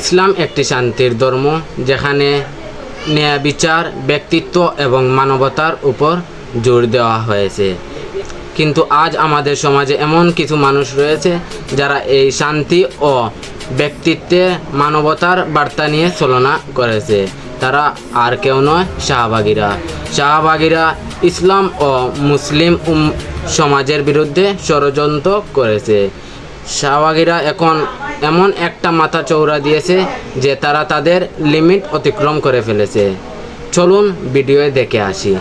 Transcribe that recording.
ইসলাম একটি শান্তির ধর্ম যেখানে ন্যায় বিচার, ব্যক্তিত্ব এবং মানবতার উপর জোর দেওয়া হয়েছে। কিন্তু আজ আমাদের সমাজে এমন কিছু মানুষ রয়েছে যারা এই শান্তি ও ব্যক্তিত্বে মানবতার বার্তা নিয়ে চলনা করেছে। তারা আর কেউ নয়, শাহবাগীরা। শাহবাগিরা ইসলাম ও মুসলিম সমাজের বিরুদ্ধে ষড়যন্ত্র করেছে। শাহবাগিরা এখন এমন একটা মাথা চৌড়া দিয়েছে যে তারা তাদের লিমিট অতিক্রম করে ফেলেছে। চলুন ভিডিওয়ে দেখে আসি।